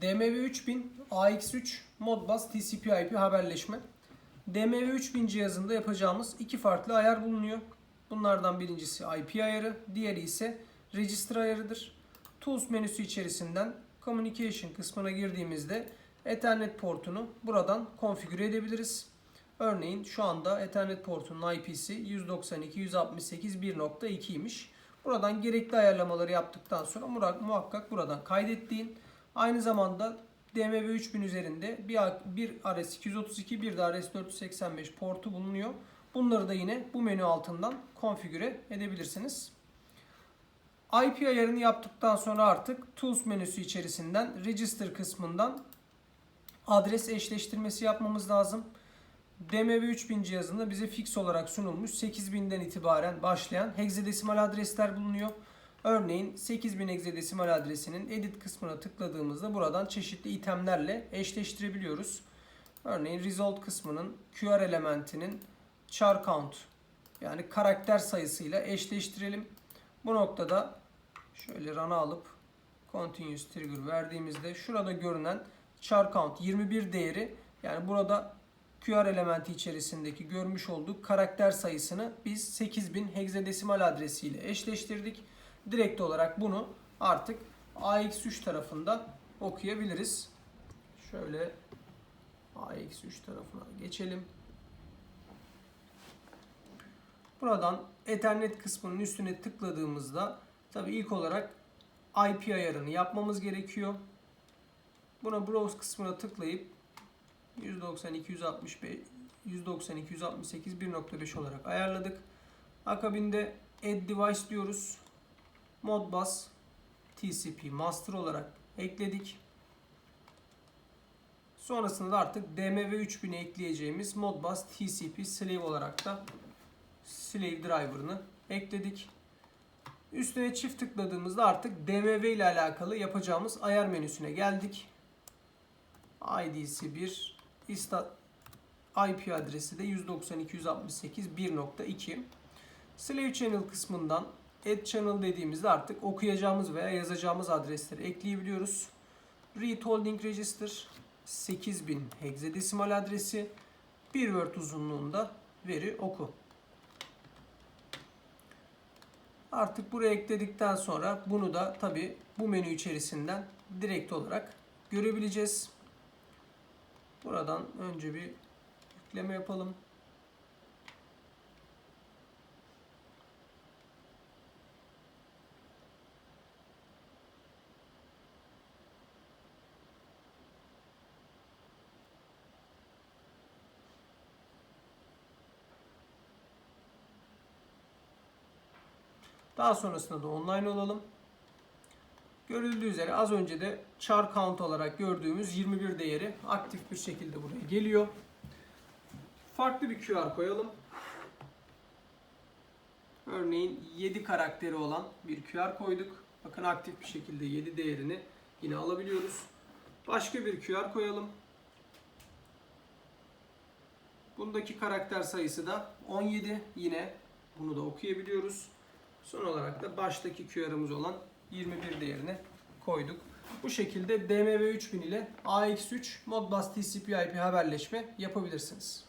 DMV3000 AX3 Modbus TCP/IP haberleşme. DMV3000 cihazında yapacağımız iki farklı ayar bulunuyor. Bunlardan birincisi IP ayarı, diğeri ise register ayarıdır. Tools menüsü içerisinden Communication kısmına girdiğimizde Ethernet portunu buradan konfigüre edebiliriz. Örneğin şu anda Ethernet portunun IP'si 192.168.1.2'ymiş. Buradan gerekli ayarlamaları yaptıktan sonra muhakkak buradan kaydettiğin aynı zamanda DMV 3000 üzerinde bir, bir RS232 bir de RS485 portu bulunuyor. Bunları da yine bu menü altından konfigüre edebilirsiniz. IP ayarını yaptıktan sonra artık Tools menüsü içerisinden Register kısmından adres eşleştirmesi yapmamız lazım. DMV 3000 cihazında bize fix olarak sunulmuş 8000'den itibaren başlayan hexadesimal adresler bulunuyor. Örneğin 8000 hexadesimal adresinin edit kısmına tıkladığımızda buradan çeşitli itemlerle eşleştirebiliyoruz. Örneğin result kısmının QR elementinin char count yani karakter sayısıyla eşleştirelim. Bu noktada şöyle run'a alıp continuous trigger verdiğimizde şurada görünen char count 21 değeri yani burada QR elementi içerisindeki görmüş olduğu karakter sayısını biz 8000 hexadesimal adresiyle eşleştirdik. Direkt olarak bunu artık AX3 tarafında okuyabiliriz. Şöyle AX3 tarafına geçelim. Buradan Ethernet kısmının üstüne tıkladığımızda tabi ilk olarak IP ayarını yapmamız gerekiyor. Buna browse kısmına tıklayıp 192.165 192.168 1.5 olarak ayarladık. Akabinde add device diyoruz. Modbus TCP master olarak ekledik. Sonrasında da artık DMV 3000'e ekleyeceğimiz Modbus TCP slave olarak da slave driver'ını ekledik. Üstüne çift tıkladığımızda artık DMV ile alakalı yapacağımız ayar menüsüne geldik. ID'si 1, istat IP adresi de 192.168.1.2. Slave channel kısmından add channel dediğimizde artık okuyacağımız veya yazacağımız adresleri ekleyebiliyoruz. Read holding register 8000 hexadesimal adresi 1 word uzunluğunda veri oku. Artık buraya ekledikten sonra bunu da tabi bu menü içerisinden direkt olarak görebileceğiz. Buradan önce bir yükleme yapalım. Daha sonrasında da online olalım. Görüldüğü üzere az önce de char count olarak gördüğümüz 21 değeri aktif bir şekilde buraya geliyor. Farklı bir QR koyalım. Örneğin 7 karakteri olan bir QR koyduk. Bakın aktif bir şekilde 7 değerini yine alabiliyoruz. Başka bir QR koyalım. Bundaki karakter sayısı da 17. Yine bunu da okuyabiliyoruz. Son olarak da baştaki QR'ımız olan 21 değerini koyduk. Bu şekilde DMV 3000 ile AX3 Modbus TCP/IP haberleşme yapabilirsiniz.